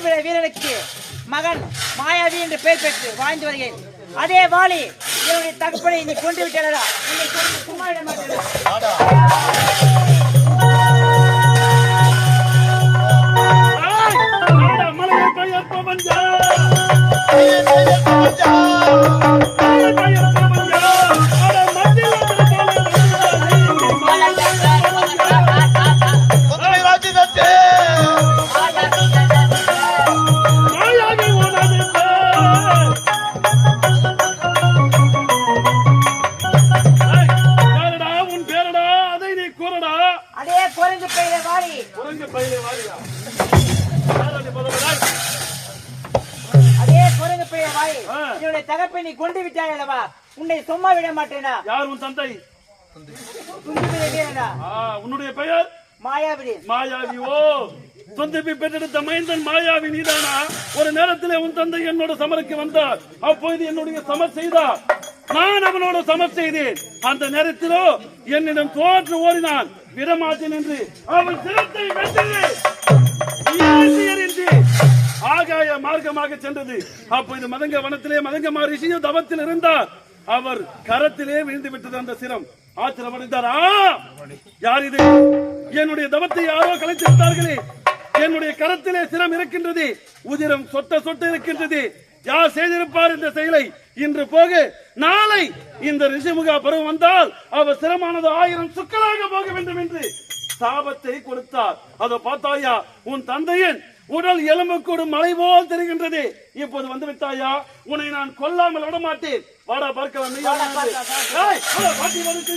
வீரனுக்கு மகன் மாயாவி என்று பெயர் பெற்று வாழ்ந்து வருகிறேன். அதே வாலி என்னுடைய தகப்பனை நீ கொண்டு விட்டதா சும்மா குரங்கு பெயர வாலி குரங்கு பயிலே வாரியா? அதே பெயர வாலி ஆ. என்னுடைய தகப்பனை நீ கொண்டு விட்டாய் அல்லவா? உன்னை சும்மா விட மாட்டேனா? யார் உன் தந்தை? உன்னுடைய பெயர்? மாயாவிடி மாயாவி ஓ சொந்தப்பி பெற்றெடுத்த மைந்தன் மாயாவி நீதானா? ஒரு நேரத்திலே உன் தந்தை என்னோட சமருக்கு வந்தார். அப்பொழுது என்னுடைய சமர் செய்தார். நான் அவனோட சமர் செய்தேன். அந்த நேரத்திலோ என்னிடம் தோற்று ஓடினான். விடமாட்டேன் என்று அவன் சிரத்தை வென்றது. ஆகாய மார்க்கமாக சென்றது. அப்போ இது மதங்க வனத்திலே மதங்க மாரிஷியும் தவத்தில் இருந்தார். அவர் கரத்திலே விழுந்து விட்டது அந்த சிரம். ஆத்திரமடைந்தாரா யார் இது? என்னுடைய தவத்தை யாரோ கலைத்து விட்டார்களே என்னுடைய கரத்திலே சிரம் இருக்கின்றது. உதிரம் சொட்ட சொட்ட இருக்கின்றது. யார் செய்திருப்பார் இந்த செயலை? இன்று போக நாளை இந்த ரிஷிமுகா பருவம் வந்தால் அவர் சிரமானது ஆயிரம் சுக்கலாக போக வேண்டும் என்று சாபத்தை கொடுத்தார். அதோ பார்த்தாயா உன் தந்தையின் உடல் எலும்புக்கூடு மலை போல் தெரிகின்றது. இப்போது வந்து விட்டாயா உன்னை நான் கொல்லாமல் விட மாட்டேன் வாடா பார்க்கலாம் பாட்டி வந்து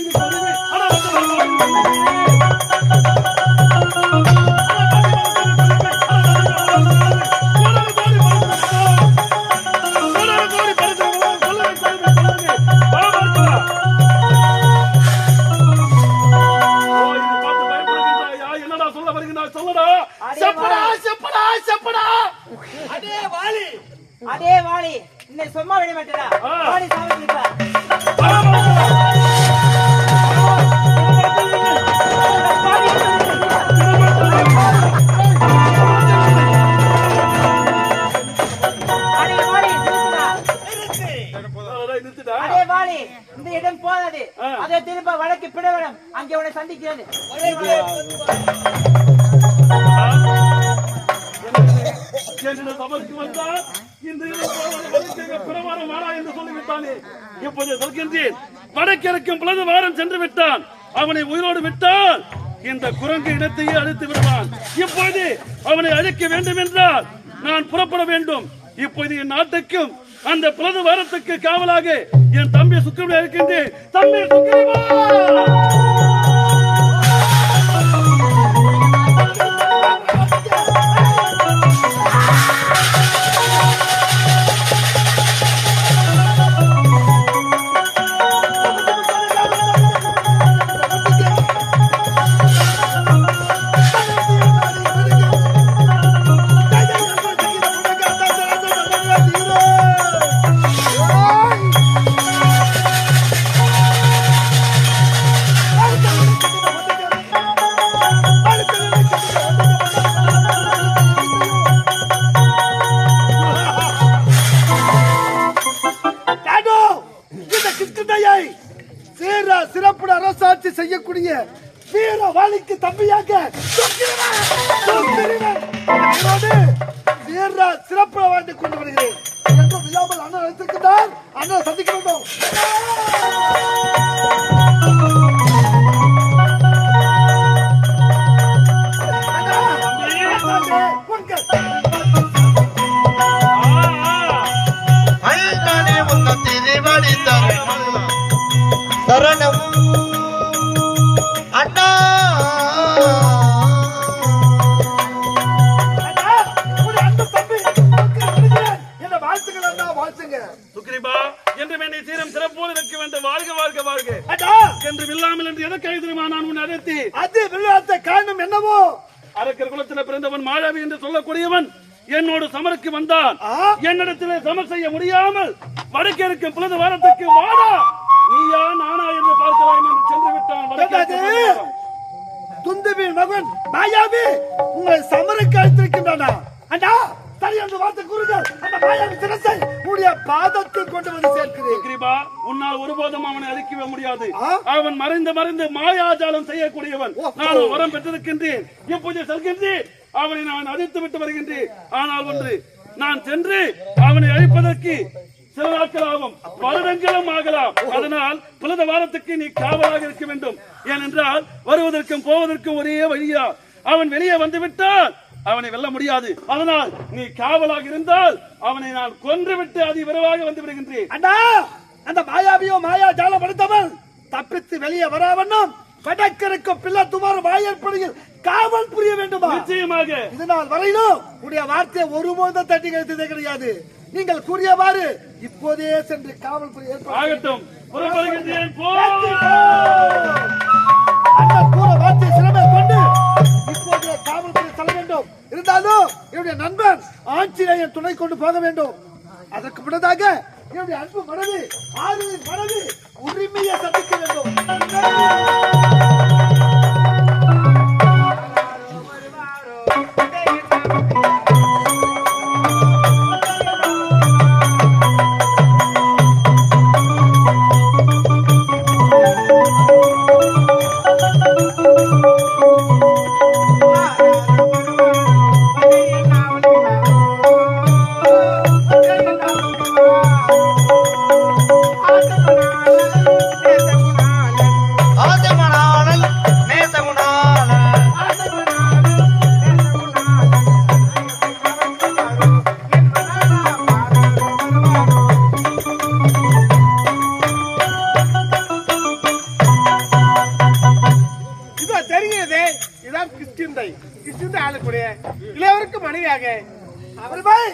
என்னிடம் சபைக்கு வந்தால் இந்த பிரமாணம் வேணா என்று சொல்லிவிட்டானே. இப்போது சொல்கின்றேன் வடக்கிழக்கும் பிளது வாரம் சென்று விட்டான். அவனை உயிரோடு விட்டால் இந்த குரங்கு இடத்தையே அழித்து விடுவான். இப்போது அவனை அழிக்க வேண்டும் என்றால் நான் புறப்பட வேண்டும். இப்போது என் நாட்டுக்கும் அந்த பிளது வாரத்துக்கு காவலாக என் தம்பி சுக்கிரவன் இருக்கின்றேன். தம்பி சுக்கிரமா இருக்கக்கூடிய வீர வாலிக்கு தம்பியாக சுக்கிரவன், வீர வாழ்ந்து கொண்டு வருகிறேன். என்றும் இல்லாமல் அண்ணன் அழைத்திருக்கிறார் அண்ணன் சந்திக்க வேண்டும். என்று வில்லாமல் என்று எதற்கு எழுதுமா நான் உன் அழைத்தி? அது விளையாட்ட காரணம் என்னவோ? அரக்கர் குலத்தில் பிறந்தவன் மாயாவி என்று சொல்லக்கூடியவன் என்னோடு சமருக்கு வந்தான்? என்னிடத்திலே சமர் செய்ய முடியாமல் வடக்கே இருக்கும் பிளது வாரத்துக்கு வாடா. நீயா நானா என்று பார்க்கலாம் என்று சென்று விட்டான். துந்துவின் மகன் மாயாவி உங்களை சமருக்கு அழைத்திருக்கின்றானா? அண்ணா! தனி என்று வார்த்தை கூறுங்கள். அந்த மாயாவி சிரசை உடைய பாதத்தில் கொண்டு வந்து சேர்க்கிறேன். கிருபா உன்னால் ஒருபோதும் அவனை அழிக்கவே முடியாது. ஆ? அவன் மறைந்து மறைந்து மாயாஜாலம் செய்யக்கூடியவன். நான் வரம் பெற்றிருக்கின்றேன். இப்போது செல்கின்றேன். அவனை நான் அழித்து விட்டு வருகின்றேன். ஆனால் ஒன்று நான் சென்று அவனை அழிப்பதற்கு சில நாட்கள் ஆகும் வருடங்களும் ஆகலாம். அதனால் புலத வாரத்துக்கு நீ காவலாக இருக்க வேண்டும். ஏனென்றால் வருவதற்கும் போவதற்கும் ஒரே வழியா அவன் வெளியே வந்து விட்டால் அவனை வெல்ல முடியாது. அதனால் நீ காவலாக இருந்தால் அவனை நான் கொன்றுவிட்டு அதி விரைவாக வந்து விடுகின்றேன். அண்ணா அந்த மாயாவியோ மாயா ஜாலம் படுத்தவன் தப்பித்து வெளியே வராவண்ணம் படக்கிருக்கும் பிள்ளை துமார் வாயற்படியில் காவல் புரிய வேண்டுமா? நிச்சயமாக. இதனால் வரையிலும் உடைய வார்த்தையை ஒருபோதும் தட்டி கழித்ததே கிடையாது நீங்கள் கூறியவாறு இப்போதே சென்று காவல் புரிய ஏற்பாடு ஆகட்டும். துணை கொண்டு போக வேண்டும் அதற்கு முன்னதாக என்னுடைய அன்பு மனது ஆறுவின் மனது உரிமையை சந்திக்க வேண்டும் இதோ தெரிகிறது இதான் கிறிஸ்டிந்தை கிறிஸ்டிந்தை ஆளக்கூடிய இளையவருக்கு மனைவியாக.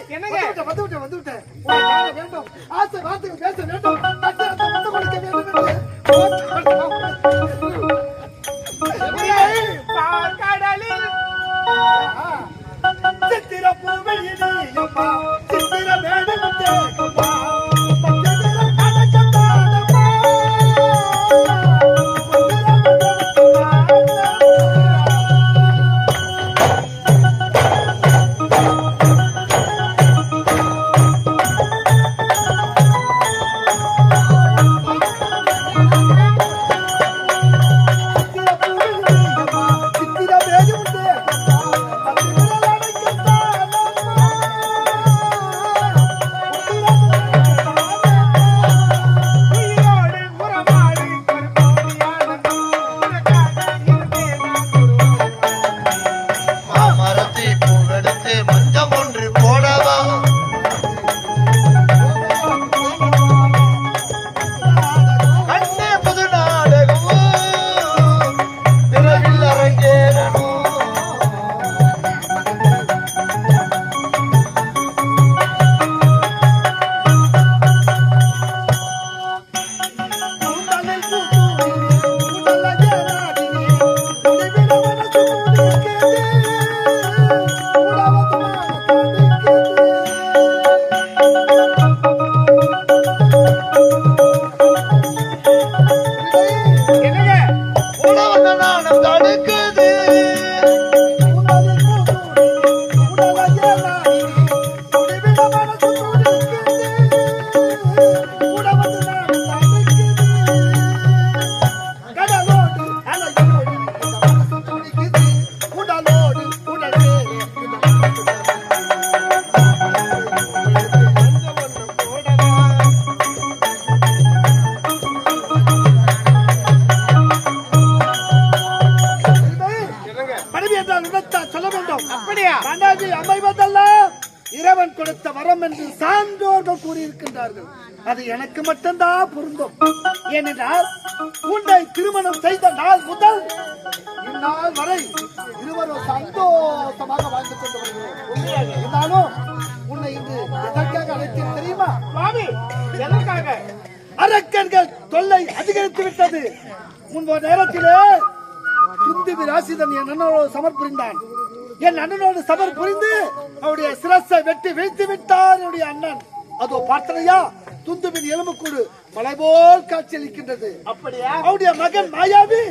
என்னங்க? வந்து விட்டேன் வந்து விட்டேன் வேண்டும் ஆசை வார்த்தைகள் பேச வேண்டும். என்று. பாற்கடலில் சித்திர பூவையிலேயம்மா சித்திர உழவன தடுக்குது. கூறியிருக்கின்றார்கள் அது எனக்கு மட்டும்தான் பொருந்தும். ஏனென்றால் உன்னை திருமணம் செய்த நாள் முதல் இந்நாள் வரை இருவரும் சந்தோஷமாக வாழ்ந்து கொண்டு வருகிறோம். இருந்தாலும் உன்னை இன்று எதற்காக அழைத்தேன் தெரியுமா? சுவாமி எதற்காக? அரக்கர்கள் தொல்லை அதிகரித்து விட்டது. முன்பு நேரத்திலே துந்துவி ராசிதன் என் அண்ணனோடு சமர் புரிந்தான். என் அண்ணனோடு சமர் புரிந்து அவருடைய சிரசை வெட்டி வீழ்த்தி விட்டார் என்னுடைய அண்ணன். அதோ பார்த்தனையா? துந்துவின் எலும்புக்கூடு மலை போல் காட்சியளிக்கின்றது. அப்படியா? அவருடைய மகன் மாயாவி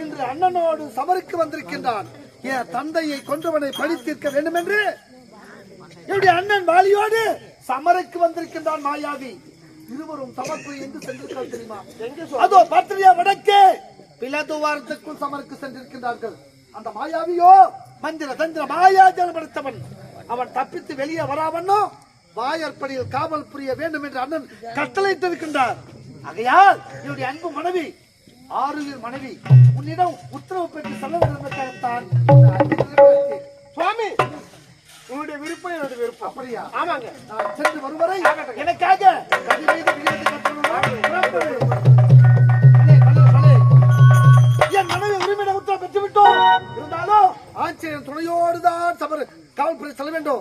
இன்று அண்ணனோடு சமருக்கு வந்திருக்கின்றான். என் தந்தையை கொன்றவனை பழி தீர்க்க வேண்டும் என்று என்னுடைய அண்ணன் வாலியோடு சமருக்கு வந்திருக்கின்றான் மாயாவி. இருவரும் சமர்ப்பு எங்கு சென்றிருக்கிறார் தெரியுமா? அதோ பத்திரியா வடக்கே? பிளதுவாரத்துக்குள் சமருக்கு சென்றிருக்கின்றார்கள். அந்த மாயாவியோ மந்திர தந்திர மாயாஜலம் படைத்தவன். அவன் தப்பித்து வெளியே வராமன்னோ வாயற்படியில் காவல் புரிய வேண்டும் என்று அண்ணன் கட்டளையிட்டிருக்கின்றார் ஆகையால் என்னுடைய அன்பு மனைவி ஆறுயிர் மனைவி உன்னிடம் உத்தரவு பெற்று செல்ல நிறைவேற்றி. சுவாமி! உங்களுடைய விருப்பம் என்னுடைய விருப்பம். அப்படியா? ஆமாங்க. நான் சென்று வருவரை எனக்காக. என் மனைவி உரிமையிட உத்தரவு பெற்று விட்டோம் இருந்தாலும் ஆட்சியர் துணையோடு தான் சபர் காவல்துறை செல்ல வேண்டும்.